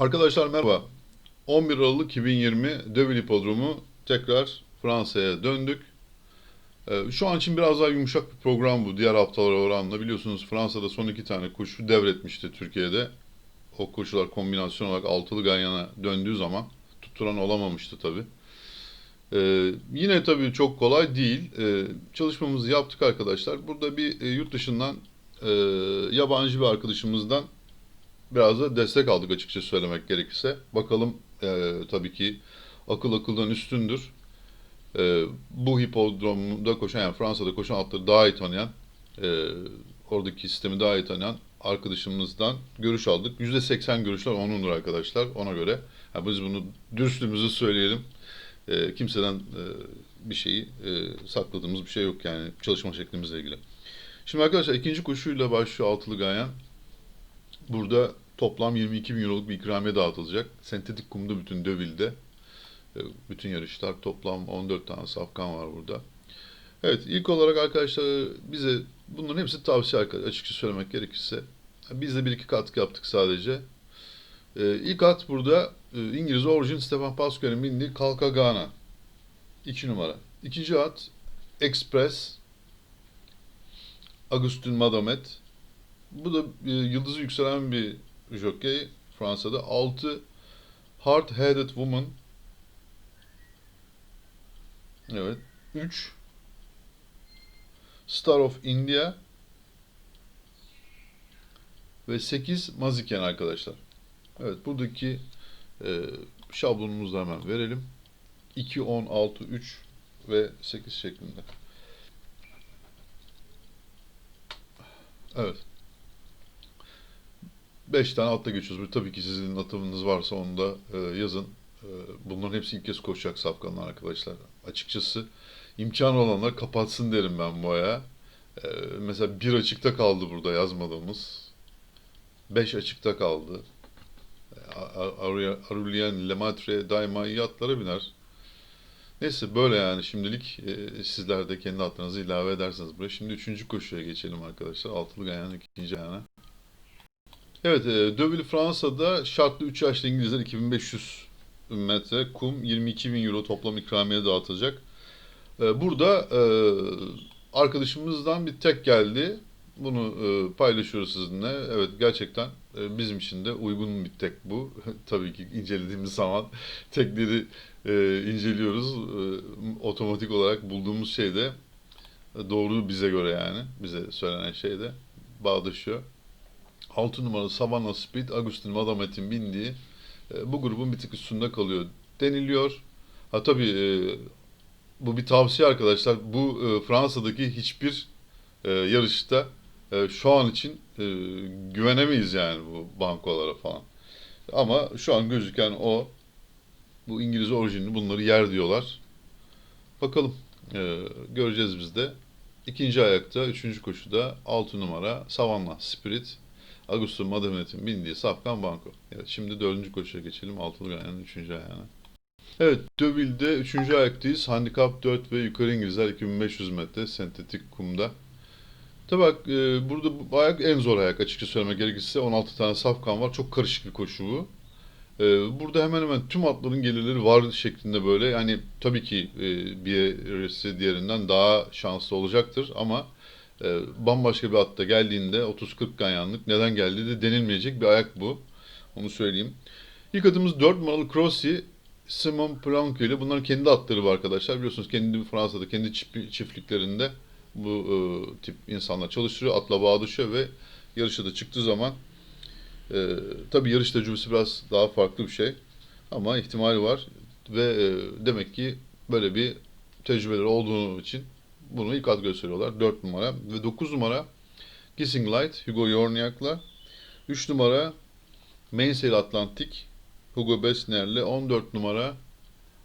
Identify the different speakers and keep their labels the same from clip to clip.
Speaker 1: Arkadaşlar merhaba. 11 Aralık 2020 Deauville Hipodromu tekrar Fransa'ya döndük. Ee, Şu an için biraz daha yumuşak bir program bu diğer haftalara oranla. Biliyorsunuz Fransa'da son iki tane koşu devretmişti Türkiye'de. O koşular kombinasyon olarak altılı ganyana döndüğü zaman tutturan olamamıştı tabii. Ee, yine tabii çok kolay değil. Ee, çalışmamızı yaptık arkadaşlar. Burada bir e, yurt dışından e, yabancı bir arkadaşımızdan biraz da destek aldık açıkça söylemek gerekirse. Bakalım e, tabii ki akıl akıldan üstündür. E, bu hipodromda koşan yani Fransa'da koşan atları daha iyi tanıyan e, oradaki sistemi daha iyi tanıyan arkadaşımızdan görüş aldık. %80 görüşler onundur arkadaşlar ona göre. Ha, biz bunu dürüstlüğümüzü söyleyelim. E, kimseden e, bir şeyi e, sakladığımız bir şey yok yani çalışma şeklimizle ilgili. Şimdi arkadaşlar ikinci koşuyla başlıyor altılı ganyan. Burada toplam 22 bin euroluk bir ikramiye dağıtılacak. Sentetik kumda bütün Döville'de. e, Bütün yarışlar toplam 14 tane safkan var burada. Evet ilk olarak arkadaşlar bize bunların hepsi tavsiye arkadaşlar açıkça söylemek gerekirse. Biz de bir iki katkı yaptık sadece. Ee, ilk at burada e, İngiliz Origin Stefan Pasquale'in bindiği Kalkagana. 2 numara. İkinci at Express Agustin Madomet. Bu da e, yıldızı yükselen bir jockey Fransa'da. 6 Hard Headed Woman. Evet. 3 Star of India ve 8 Maziken arkadaşlar. Evet buradaki e, şablonumuzu hemen verelim. 2, 10, 6, 3 ve 8 şeklinde. Evet. 5 tane atla geçiyoruz. Tabii ki sizin atımınız varsa onu da e, yazın. E, bunların hepsi ilk kez koşacak safkanlar arkadaşlar. Açıkçası imkanı olanlar kapatsın derim ben bu aya. E, mesela bir açıkta kaldı burada yazmadığımız. 5 açıkta kaldı. A- A- Aruya- Aurelien Lemaitre daima atlara biner. Neyse böyle yani şimdilik e, sizler de kendi atlarınızı ilave edersiniz buraya. Şimdi üçüncü koşuya geçelim arkadaşlar. Altılı ganyanın ikinci ayağına. Evet, e, Deauville Fransa'da şartlı 3 yaşlı İngilizler 2500 metre kum 22 bin euro toplam ikramiye dağıtılacak. E, burada e, arkadaşımızdan bir tek geldi. Bunu e, paylaşıyoruz sizinle. Evet gerçekten e, bizim için de uygun bir tek bu. Tabii ki incelediğimiz zaman tekleri e, inceliyoruz. E, otomatik olarak bulduğumuz şey de e, doğru bize göre yani. Bize söylenen şey de bağdaşıyor. 6 numaralı Savannah Speed, Agustin Madamet'in bindiği e, bu grubun bir tık üstünde kalıyor deniliyor. Ha tabii e, bu bir tavsiye arkadaşlar. Bu e, Fransa'daki hiçbir e, yarışta e, şu an için e, güvenemeyiz yani bu bankolara falan. Ama şu an gözüken o bu İngiliz orijinli bunları yer diyorlar. Bakalım e, göreceğiz biz de. İkinci ayakta, üçüncü koşuda 6 numara Savannah Spirit. Augusto Madamet'in bindiği Safkan Banko. Evet, şimdi dördüncü koşuya geçelim. Altılı ganyanın üçüncü ayağına. Evet, Deauville'de üçüncü ayaktayız. Handikap 4 ve yukarı İngilizler 2500 metre sentetik kumda. Tabii bak e, burada bu ayak en zor ayak açıkça söylemek gerekirse 16 tane safkan var. Çok karışık bir koşu bu. E, burada hemen hemen tüm atların gelirleri var şeklinde böyle. Yani tabii ki e, birisi diğerinden daha şanslı olacaktır ama e, bambaşka bir atta geldiğinde 30-40 ganyanlık neden geldiği de denilmeyecek bir ayak bu. Onu söyleyeyim. İlk atımız 4 numaralı Crossi, Simon Planck ile bunların kendi atları var arkadaşlar. Biliyorsunuz kendi Fransa'da kendi çift- çiftliklerinde bu e, tip insanlar çalıştırıyor. Atla bağdaşıyor ve yarışa da çıktığı zaman e, tabii yarış tecrübesi biraz daha farklı bir şey. Ama ihtimali var ve e, demek ki böyle bir tecrübeleri olduğu için bunu ilk ad gösteriyorlar. 4 numara. Ve 9 numara Kissing Light Hugo Yorniak'la. 3 numara Mainsail Atlantic Hugo Bessner'le 14 numara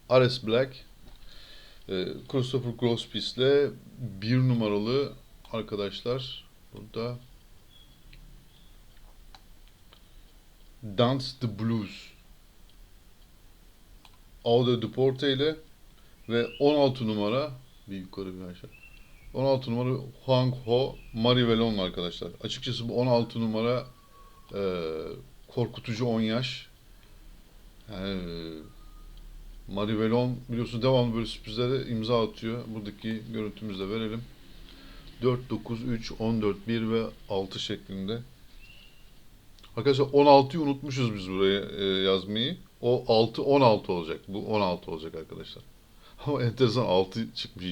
Speaker 1: Ares Black e, Christopher Grosspice'le 1 numaralı arkadaşlar burada. Dance the Blues. Aude Duporte ile ve 16 numara bir yukarı bir aşağı. 16 numara Huang Ho Marivelon arkadaşlar. Açıkçası bu 16 numara e, korkutucu 10 yaş. Yani Marivelon biliyorsunuz devamlı böyle sürprizlere imza atıyor. Buradaki görüntümüzü de verelim. 4, 9, 3, 14, 1 ve 6 şeklinde. Arkadaşlar 16'yı unutmuşuz biz buraya e, yazmayı. O 6, 16 olacak. Bu 16 olacak arkadaşlar. Ama enteresan 6 çıkmış.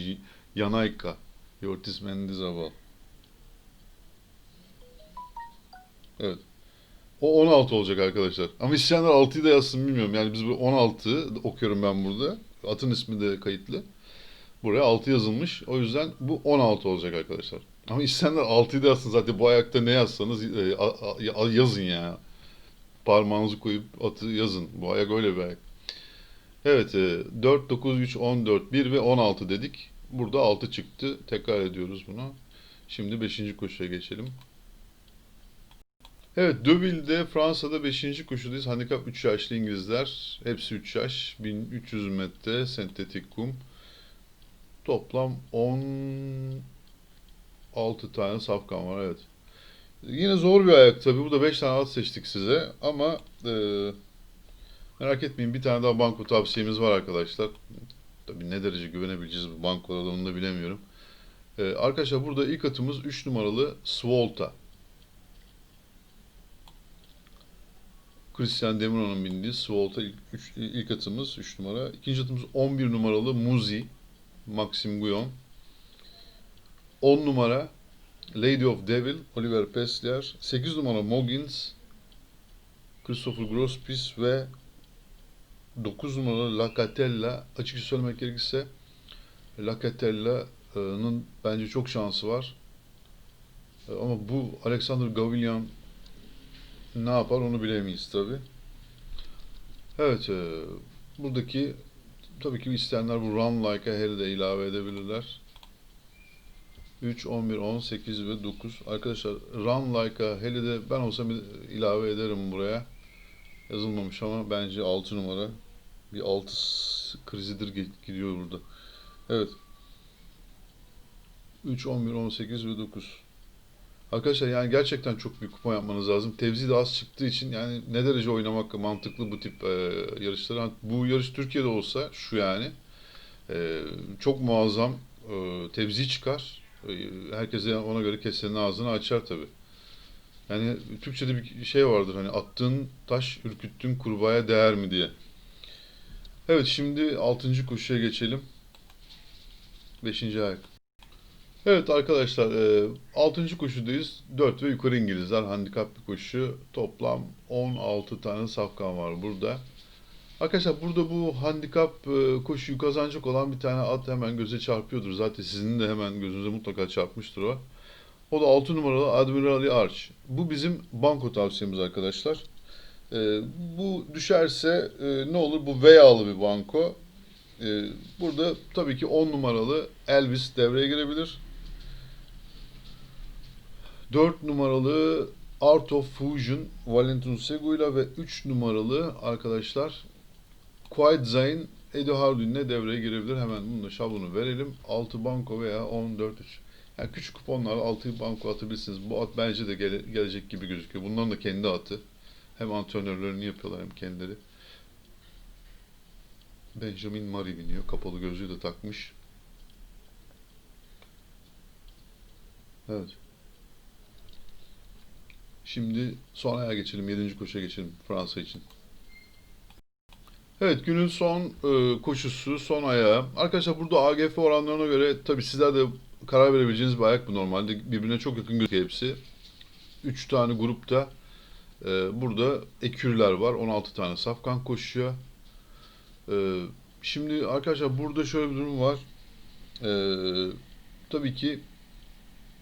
Speaker 1: Yanayka. Yortis Mendizabal. Evet. O 16 olacak arkadaşlar. Ama isteyenler 6'yı da yazsın bilmiyorum. Yani biz bu 16 okuyorum ben burada. Atın ismi de kayıtlı. Buraya 6 yazılmış. O yüzden bu 16 olacak arkadaşlar. Ama isteyenler 6'yı da yazsın. Zaten bu ayakta ne yazsanız e, yazın ya. Parmağınızı koyup atı yazın. Bu ayak öyle bir ayak. Evet, e, 4, 9, 3, 14, 1 ve 16 dedik. Burada 6 çıktı. Tekrar ediyoruz bunu. Şimdi 5. koşuya geçelim. Evet, Deauville'de Fransa'da 5. koşudayız. Handikap 3 yaşlı İngilizler. Hepsi 3 yaş. 1300 metre sentetik kum. Toplam 16 tane safkan var evet. Yine zor bir ayak tabii. Burada 5 tane at seçtik size ama e, merak etmeyin bir tane daha banko tavsiyemiz var arkadaşlar. Tabii ne derece güvenebileceğiz bu bankolara onu da bilemiyorum. E, arkadaşlar burada ilk atımız 3 numaralı Svolta. Christian Demiro'nun bindiği Svolta ilk, üç- ilk atımız 3 numara. İkinci atımız 11 numaralı Muzi. Maxim Guyon. 10 numara Lady of Devil, Oliver Peslier. 8 numara Moggins, Christopher Grosspis ve 9 numara Lacatella. Açıkça söylemek gerekirse Lacatella'nın bence çok şansı var. E, Ama bu Alexander Gavillan ne yapar onu bilemeyiz tabi. Evet, e, buradaki tabii ki isteyenler bu Run Like a Hell'i de ilave edebilirler. 3, 11, 18 ve 9. Arkadaşlar Run Like a Hell'i de ben olsam ilave ederim buraya. Yazılmamış ama bence 6 numara. Bir 6 krizidir gi- gidiyor burada. Evet. 3, 11, 18 ve 9. Arkadaşlar yani gerçekten çok büyük kupon yapmanız lazım. Tevzi de az çıktığı için yani ne derece oynamak mantıklı bu tip e, yarışları. Bu yarış Türkiye'de olsa şu yani e, çok muazzam e, tevzi çıkar. E, herkese ona göre kesenin ağzını açar tabi. Yani Türkçe'de bir şey vardır hani attığın taş ürküttüğün kurbağaya değer mi diye. Evet şimdi 6. koşuya geçelim. 5. ayak. Evet arkadaşlar 6. koşudayız. 4 ve yukarı İngilizler handikap bir koşu. Toplam 16 tane safkan var burada. Arkadaşlar burada bu handikap e, koşuyu kazanacak olan bir tane at hemen göze çarpıyordur. Zaten sizin de hemen gözünüze mutlaka çarpmıştır o. O da 6 numaralı Admirali Arch. Bu bizim banko tavsiyemiz arkadaşlar. E, bu düşerse e, ne olur? Bu veyalı bir banko. E, burada tabii ki 10 numaralı Elvis devreye girebilir. 4 numaralı Art of Fusion Valentin Segu'yla ve 3 numaralı arkadaşlar Quiet Zayn Eddie Hardin'le devreye girebilir. Hemen bunun da şablonu verelim. 6 banko veya 14 3. Yani küçük kuponlarla 6 banko atabilirsiniz. Bu at bence de gele- gelecek gibi gözüküyor. Bunların da kendi atı. Hem antrenörlerini yapıyorlar hem kendileri. Benjamin Murray biniyor. Kapalı gözlüğü de takmış. Evet. Şimdi son aya geçelim. 7. koşuya geçelim Fransa için. Evet günün son e, koşusu, son ayağı. Arkadaşlar burada AGF oranlarına göre tabii sizler de karar verebileceğiniz bir ayak bu normalde. Birbirine çok yakın gözüküyor hepsi. 3 tane grupta e, burada ekürler var. 16 tane safkan koşuyor. E, şimdi arkadaşlar burada şöyle bir durum var. E, tabii ki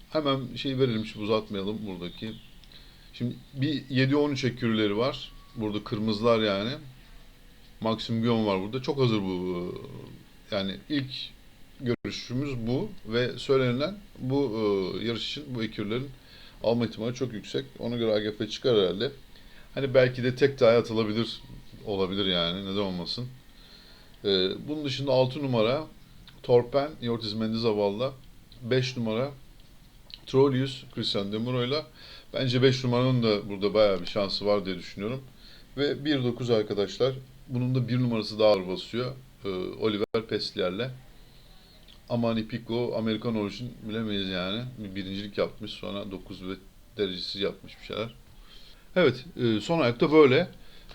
Speaker 1: hemen şey verelim, hiç uzatmayalım buradaki. Şimdi bir 7-13 ekürleri var. Burada kırmızılar yani. Maxim Guillaume var burada. Çok hazır bu. Yani ilk görüşümüz bu ve söylenilen bu e, yarış için bu ekürlerin alma ihtimali çok yüksek. Ona göre AGF çıkar herhalde. Hani belki de tek daha atılabilir olabilir yani neden olmasın. E, bunun dışında 6 numara Torpen Ortiz Mendizabal'la 5 numara Trollius Christian Demuro'yla bence 5 numaranın da burada bayağı bir şansı var diye düşünüyorum. Ve 1-9 arkadaşlar Bunun da bir numarası daha ağır basıyor. Ee, Oliver Peslier'le. Amani Pico Amerikan orijin bilemeyiz yani. Bir birincilik yapmış sonra 9 ve derecesi yapmış bir şeyler. Evet e, son ayakta böyle.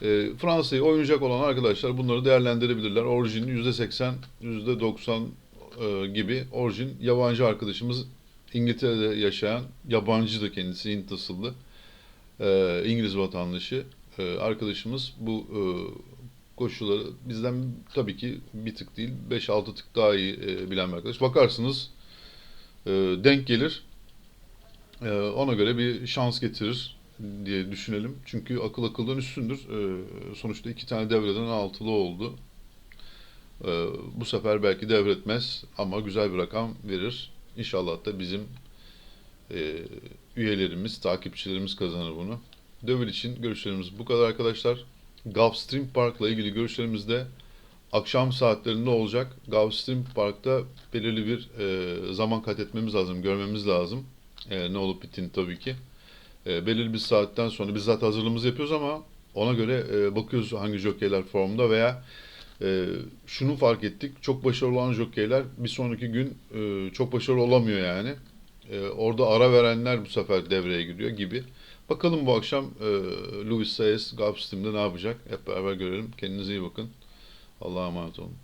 Speaker 1: E, Fransa'yı oynayacak olan arkadaşlar bunları değerlendirebilirler. Orijin %80, %90 e, gibi orijin yabancı arkadaşımız İngiltere'de yaşayan yabancı da kendisi Hint asıllı e, İngiliz vatandaşı arkadaşımız bu koşulları bizden tabii ki bir tık değil 5-6 tık daha iyi e, bilen bir arkadaş. Bakarsınız e, denk gelir. E, ona göre bir şans getirir diye düşünelim. Çünkü akıl akıldan üstündür. E, sonuçta iki tane devreden altılı oldu. E, bu sefer belki devretmez ama güzel bir rakam verir. İnşallah da bizim e, üyelerimiz, takipçilerimiz kazanır bunu. Dövül için görüşlerimiz bu kadar arkadaşlar. Gulfstream Park'la ilgili görüşlerimiz de akşam saatlerinde olacak. Gulfstream Park'ta belirli bir e, zaman kat etmemiz lazım, görmemiz lazım. E, ne olup bittiğini tabii ki. E, belirli bir saatten sonra biz zaten hazırlığımızı yapıyoruz ama ona göre e, bakıyoruz hangi jokeyler formda veya e, şunu fark ettik. Çok başarılı olan jokeyler bir sonraki gün e, çok başarılı olamıyor yani. E, orada ara verenler bu sefer devreye giriyor gibi. Bakalım bu akşam e, Luis Saez Gulfstream'de ne yapacak? Hep beraber görelim. Kendinize iyi bakın. Allah'a emanet olun.